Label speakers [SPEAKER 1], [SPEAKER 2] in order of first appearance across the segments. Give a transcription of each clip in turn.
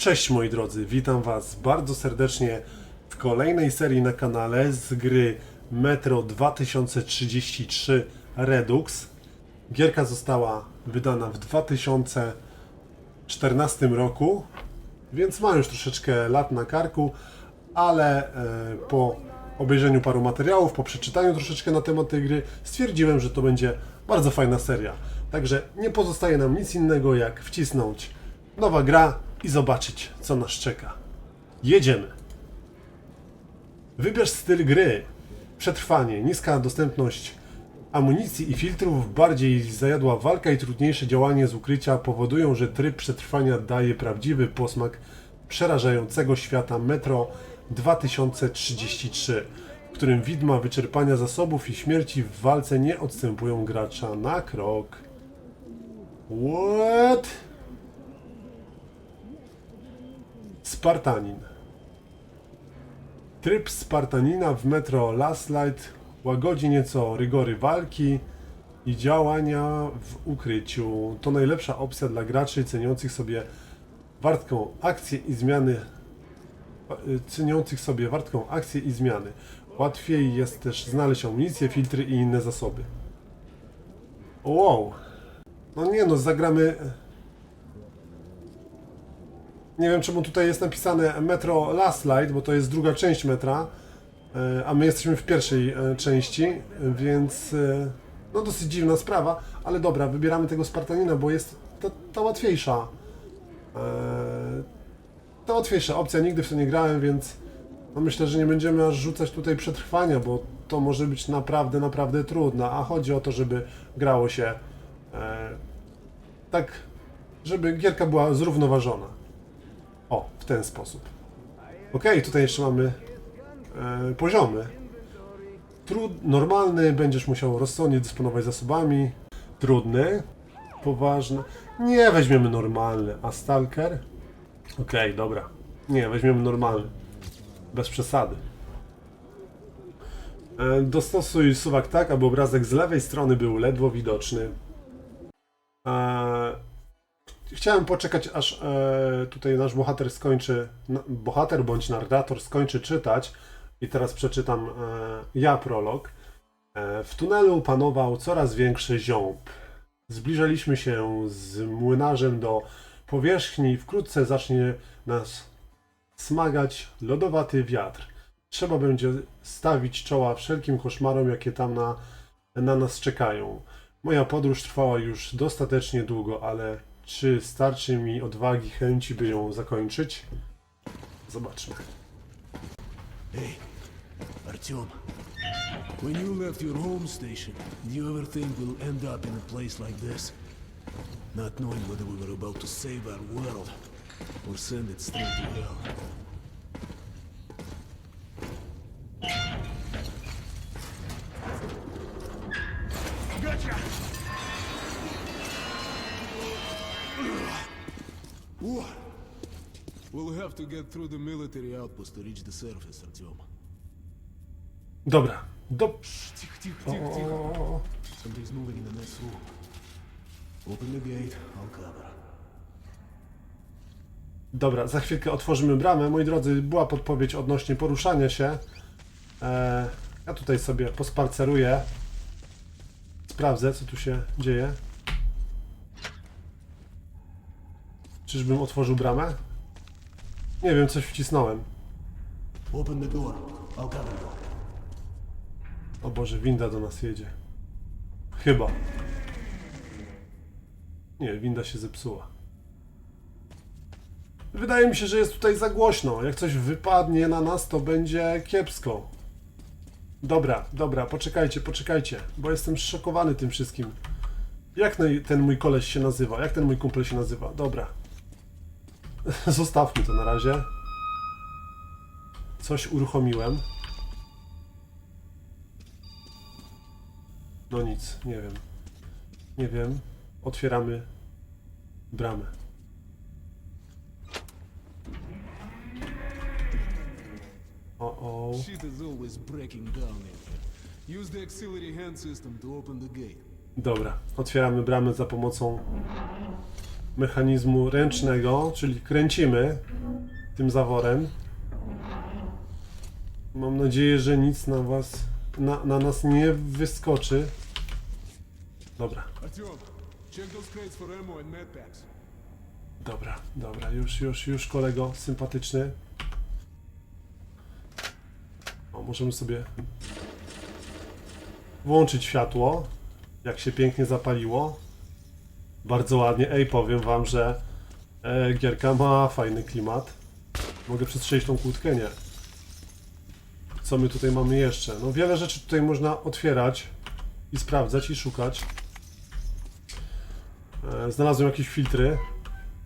[SPEAKER 1] Cześć moi drodzy, witam was bardzo serdecznie w kolejnej serii na kanale z gry Metro 2033 Redux. Gierka została wydana w 2014 roku, więc ma już troszeczkę lat na karku, ale e, po obejrzeniu paru materiałów, po przeczytaniu troszeczkę na temat tej gry, stwierdziłem, że to będzie bardzo fajna seria. Także nie pozostaje nam nic innego jak wcisnąć nowa gra i zobaczyć, co nas czeka. Jedziemy! Wybierz styl gry. Przetrwanie, niska dostępność amunicji i filtrów, bardziej zajadła walka i trudniejsze działanie z ukrycia powodują, że tryb przetrwania daje prawdziwy posmak przerażającego świata Metro 2033, w którym widma wyczerpania zasobów i śmierci w walce nie odstępują gracza na krok. What? Spartanin. Tryb Spartanina w Metro Last Light łagodzi nieco rygory walki i działania w ukryciu. To najlepsza opcja dla graczy ceniących sobie wartką akcję i zmiany y, ceniących sobie wartką akcję i zmiany. Łatwiej jest też znaleźć amunicję, filtry i inne zasoby. Wow. No nie no, zagramy nie wiem czemu tutaj jest napisane Metro Last Light, bo to jest druga część metra, e, a my jesteśmy w pierwszej e, części, więc e, no dosyć dziwna sprawa, ale dobra, wybieramy tego Spartanina, bo jest ta, ta łatwiejsza. Ta łatwiejsza opcja, nigdy w to nie grałem, więc no myślę, że nie będziemy aż rzucać tutaj przetrwania, bo to może być naprawdę, naprawdę trudne, a chodzi o to, żeby grało się tak, żeby gierka była zrównoważona. O, w ten sposób. Ok, tutaj jeszcze mamy e, poziomy. Trud, normalny, będziesz musiał rozsądnie dysponować zasobami. Trudny, poważny. Nie, weźmiemy normalny. A Stalker? Ok, dobra. Nie, weźmiemy normalny. Bez przesady. E, dostosuj suwak tak, aby obrazek z lewej strony był ledwo widoczny. E, Chciałem poczekać, aż e, tutaj nasz bohater skończy, bohater bądź narrator skończy czytać i teraz przeczytam e, ja prolog. E, w tunelu panował coraz większy ziąb. Zbliżaliśmy się z młynarzem do powierzchni wkrótce zacznie nas smagać lodowaty wiatr. Trzeba będzie stawić czoła wszelkim koszmarom, jakie tam na, na nas czekają. Moja podróż trwała już dostatecznie długo, ale czy starczy mi odwagi, chęci, by ją zakończyć? Zobaczmy.
[SPEAKER 2] Hey, Artyom. When you left your home station, do you ever think we'll end up in a place like this? Not knowing whether we were about to save our world or send it straight to hell. have to get through the military outpost to reach the surface, Artyom.
[SPEAKER 1] Dobra. Do...
[SPEAKER 2] Тихо, тихо, тихо, тихо.
[SPEAKER 1] O,
[SPEAKER 2] Something's moving in the next room. Open the gate, I'll cover.
[SPEAKER 1] dobra, za chwilkę otworzymy bramę. Moi drodzy, była podpowiedź odnośnie poruszania się. E, ja tutaj sobie posparceruję. Sprawdzę, co tu się dzieje. Czyżbym otworzył bramę? Nie wiem, coś wcisnąłem.
[SPEAKER 2] Open the door, I'll cover you.
[SPEAKER 1] O Boże, winda do nas jedzie. Chyba. Nie, winda się zepsuła. Wydaje mi się, że jest tutaj za głośno. Jak coś wypadnie na nas, to będzie kiepsko. Dobra, dobra, poczekajcie, poczekajcie, bo jestem szokowany tym wszystkim. Jak ten mój koleś się nazywa? Jak ten mój kumpel się nazywa? Dobra. Zostawmy to na razie. Coś uruchomiłem. No nic, nie wiem. Nie wiem. Otwieramy bramę. O, o. Dobra, otwieramy bramę za pomocą mechanizmu ręcznego, czyli kręcimy tym zaworem. Mam nadzieję, że nic na was, na, na nas nie wyskoczy. Dobra, dobra, dobra, już, już, już kolego sympatyczny. O, możemy sobie włączyć światło, jak się pięknie zapaliło. Bardzo ładnie. Ej, powiem wam, że e, gierka ma fajny klimat. Mogę przestrzelić tą kłódkę? Nie. Co my tutaj mamy jeszcze? No wiele rzeczy tutaj można otwierać i sprawdzać i szukać. E, znalazłem jakieś filtry.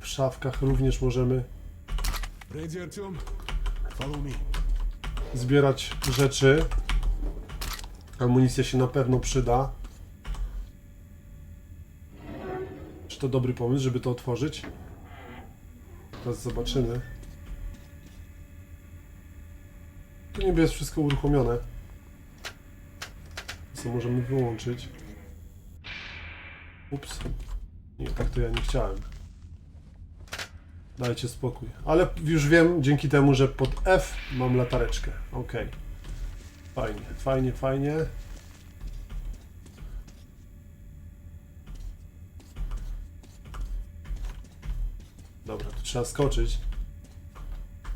[SPEAKER 1] W szafkach również możemy zbierać rzeczy. Amunicja się na pewno przyda. Czy to dobry pomysł, żeby to otworzyć? Teraz zobaczymy. Tu niby jest wszystko uruchomione. Co możemy wyłączyć? Ups. Nie, tak to ja nie chciałem. Dajcie spokój. Ale już wiem dzięki temu, że pod F mam latareczkę. Ok. Fajnie, fajnie, fajnie. Trzeba skoczyć.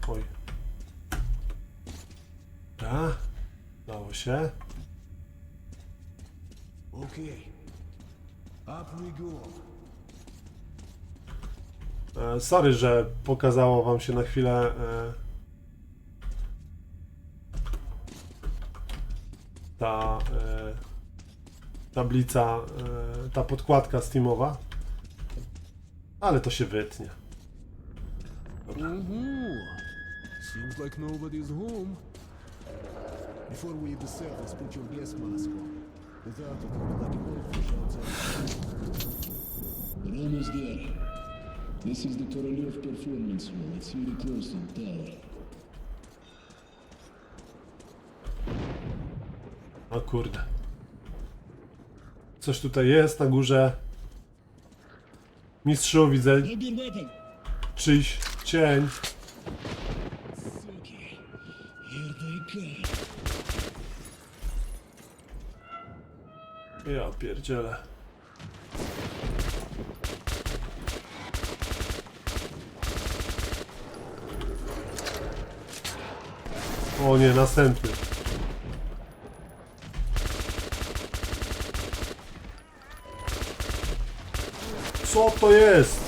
[SPEAKER 1] Oj. Dobra. Dało się.
[SPEAKER 2] Okay. Up we go.
[SPEAKER 1] E, sorry, że pokazało wam się na chwilę e, ta e, tablica, e, ta podkładka Steamowa. Ale to się wytnie.
[SPEAKER 2] Ooh. Seems like nobody's home. Before we hit the surface, put your gas mask on. Without it, you'll be like a goldfish outside.
[SPEAKER 3] We're almost there. This is the Korolev Performance Hall. It's really close to the tower.
[SPEAKER 1] O kurde. Coś tutaj jest na górze. Mistrzu, widzę
[SPEAKER 3] Grab your weapon.
[SPEAKER 1] czyjś cień. Ja pierdzielę. O nie, następny. Co to jest?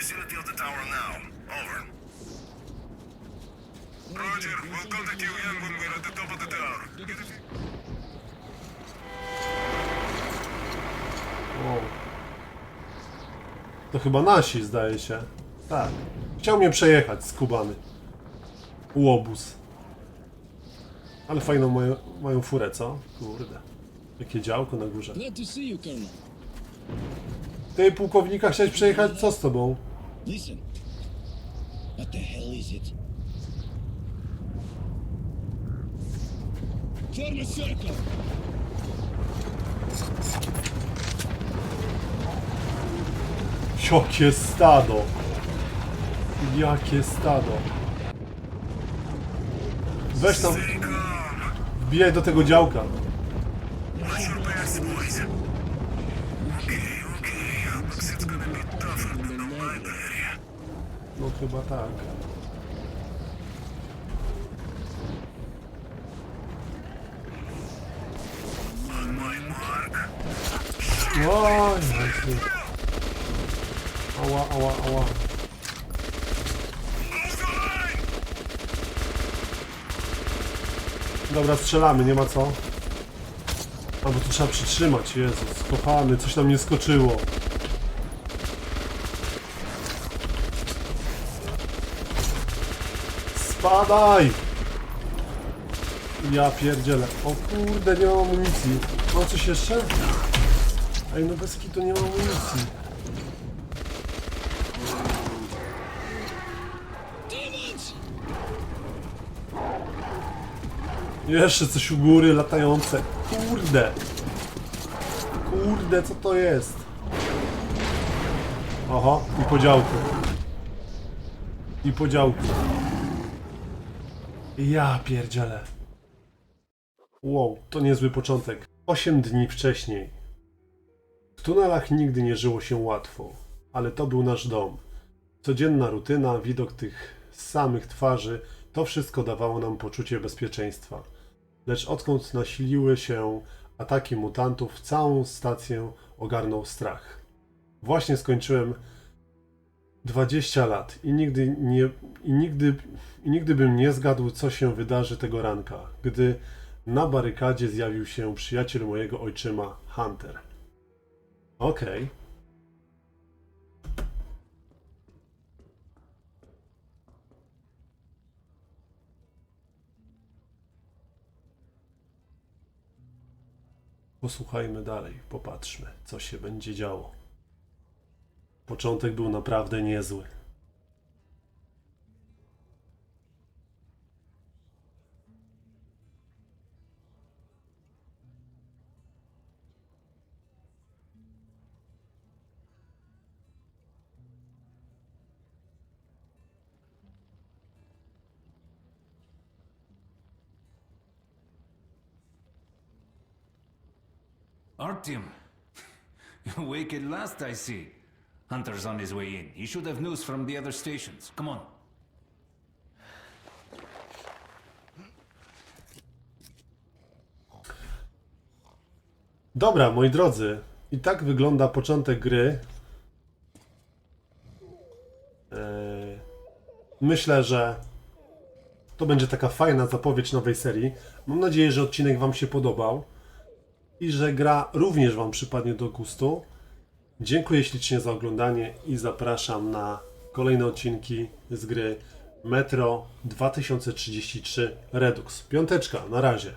[SPEAKER 4] vicinity of the tower now. Over. Roger. We'll contact you again when we're at the top of the tower.
[SPEAKER 1] To chyba nasi, zdaje się. Tak. Chciał mnie przejechać, skubany. Łobuz. Ale fajną mają, mają furę, co? Kurde. Jakie działko na górze.
[SPEAKER 3] Glad to see you, Colonel.
[SPEAKER 1] Ty, pułkownika, chciałeś przejechać? Co z tobą?
[SPEAKER 3] Listen. What the hell is it? Form a circle.
[SPEAKER 1] Jakie stado! Jakie stado! Weź tam, wbijaj do tego działka. No chyba tak. Oj, Jezu. Ała, ała, ała. Dobra, strzelamy, nie ma co. A bo tu trzeba przytrzymać, Jezus, kochany, coś nam nie skoczyło. Spadaj! Ja pierdzielę. O kurde, nie mam amunicji. Mam coś jeszcze? Ej, no bez kitu nie mam amunicji. Jeszcze coś u góry latające. Kurde. Kurde, co to jest? Oho, i podziałku. I podziałku. Ja pierdzielę. Wow, to niezły początek. Osiem dni wcześniej. W tunelach nigdy nie żyło się łatwo, ale to był nasz dom. Codzienna rutyna, widok tych samych twarzy, to wszystko dawało nam poczucie bezpieczeństwa. Lecz odkąd nasiliły się ataki mutantów, całą stację ogarnął strach. Właśnie skończyłem 20 lat i nigdy, nie, i, nigdy, i nigdy bym nie zgadł, co się wydarzy tego ranka, gdy na barykadzie zjawił się przyjaciel mojego ojczyma, Hunter. Okej. Posłuchajmy dalej, popatrzmy, co się będzie działo. Początek był naprawdę niezły.
[SPEAKER 5] Artyom, awake at last, I see. Hunter's on his way in. He should have news from the other stations. Come on.
[SPEAKER 1] Dobra, moi drodzy, i tak wygląda początek gry. Eee, Myślę, że to będzie taka fajna zapowiedź nowej serii. Mam nadzieję, że odcinek Wam się podobał i że gra również Wam przypadnie do gustu. Dziękuję ślicznie za oglądanie i zapraszam na kolejne odcinki z gry Metro 2033 Redux. Piąteczka, na razie.